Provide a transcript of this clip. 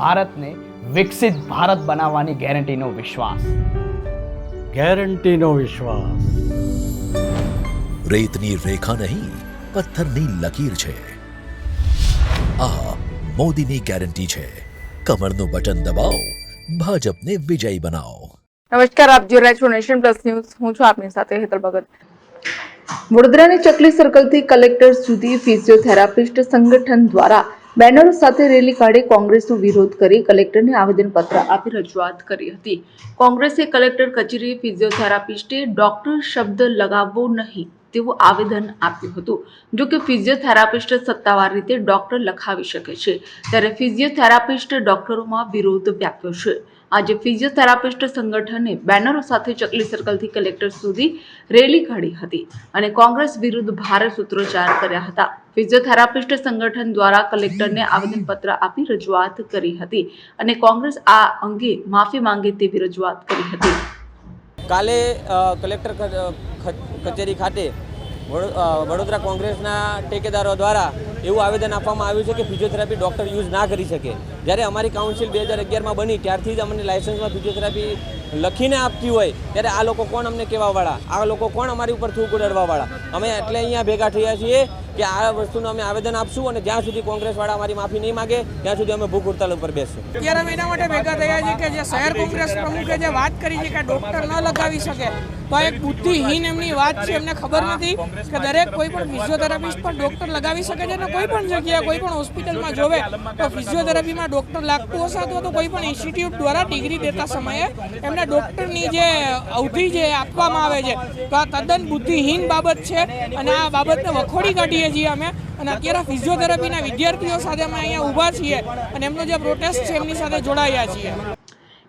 ભારતને વિકસિત ભારત બનાવવાની ગેરંટીનો વિશ્વાસ. ગેરંટીનો વિશ્વાસ. રેતની રેખા નહીં પથ્થરની લકીર છે. આ મોદીની ગેરંટી છે. કમરનું બટન દબાવો ભાજપને વિજયી બનાવો. નમસ્કાર આપ જોઈ રહ્યા છો નેશન પ્લસ ન્યૂઝ. હું છું આપની સાથે હેતલ ભગત. વડોદરાની ચકલી સર્કલથી કલેક્ટર સુધી ફિઝિયોથેરાપિસ્ટ સંગઠન દ્વારા બેનરો સાથે રેલી કાઢી કોંગ્રેસનો વિરોધ કરી કલેક્ટરને આવેદનપત્ર આપી રજૂઆત કરી હતી. કોંગ્રેસે કલેક્ટર કચેરી ફિઝિયોથેરાપિસ્ટે ડોક્ટર શબ્દ લગાવવો નહીં તેવું આવેદન આપ્યું હતું. જો કે ફિઝિયોથેરાપિસ્ટ સત્તાવાર રીતે ડોક્ટર લખાવી શકે છે, ત્યારે ફિઝિયોથેરાપિસ્ટ ડોક્ટરોમાં વિરોધ વ્યાપ્યો છે. આજે ફિઝિયોથેરાપિસ્ટ સંગઠને બેનરો સાથે ચકલી સર્કલથી કલેક્ટર સુધી રેલી કાઢી હતી અને કોંગ્રેસ વિરુદ્ધ ભારે સૂત્રોચ્ચાર કર્યા હતા. ફિઝિયોથેરાપિસ્ટ સંગઠન દ્વારા કલેક્ટરને આવેદનપત્ર આપી રજૂઆત કરી હતી અને કોંગ્રેસ આ અંગે માફી માંગે તેવી રજૂઆત કરી હતી. કાલે કલેક્ટર કચેરી ખાતે વડો- વડોદરા કોંગ્રેસના ટેકેદારો દ્વારા એવું આવેદન આપવામાં આવ્યું છે કે ફિઝિયોથેરાપી ડૉક્ટર યુઝ ના કરી શકે. જ્યારે અમારી કાઉન્સિલ બે હજાર અગિયારમાં બની, ત્યારથી જ અમને લાઇસન્સમાં ફિઝિયોથેરાપી લખીને આપતી હોય, ત્યારે આ લોકો કોણ અમને કહેવાવાળા? આ લોકો કોણ અમારી ઉપર થૂક ઉડાડવાવાળા? અમે એટલે અહીંયા ભેગા થયા છીએ કે આ વસ્તુનું અમે આવેદન આપશું અને જ્યાં સુધી કોંગ્રેસવાળા અમારી માફી નહીં માગે, ત્યાં સુધી અમે ભૂખ હડતાલ ઉપર બેસશું. અત્યારે એના માટે ભેગા થયા છે કે જે શહેર કોંગ્રેસ પ્રમુખે જે વાત કરી છે કે ડૉક્ટર ન લગાવી શકે તો એક બુદ્ધિહીન એમની વાત છે, એમને ખબર નથી કે દરેક કોઈ પણ ફિઝિયોથેરાપિસ્ટ પણ ડોક્ટર લગાવી શકે છે અને કોઈ પણ જગ્યાએ, કોઈ પણ હોસ્પિટલમાં જોવે તો ફિઝિયોથેરાપીમાં ડોક્ટર લાગતું હશે અથવા તો કોઈ પણ ઇન્સ્ટિટ્યૂટ દ્વારા ડિગ્રી દેતા સમયે એમને ડોક્ટરની જે અવધિ જે આપવામાં આવે છે, તો આ તદ્દન બુદ્ધિહીન બાબત છે અને આ બાબતને વખોડી કાઢીએ છીએ અમે. અને અત્યારે ફિઝિયોથેરાપીના વિદ્યાર્થીઓ સાથે અમે અહીંયા ઊભા છીએ અને એમનો જે પ્રોટેસ્ટ છે, એમની સાથે જોડાયા છીએ.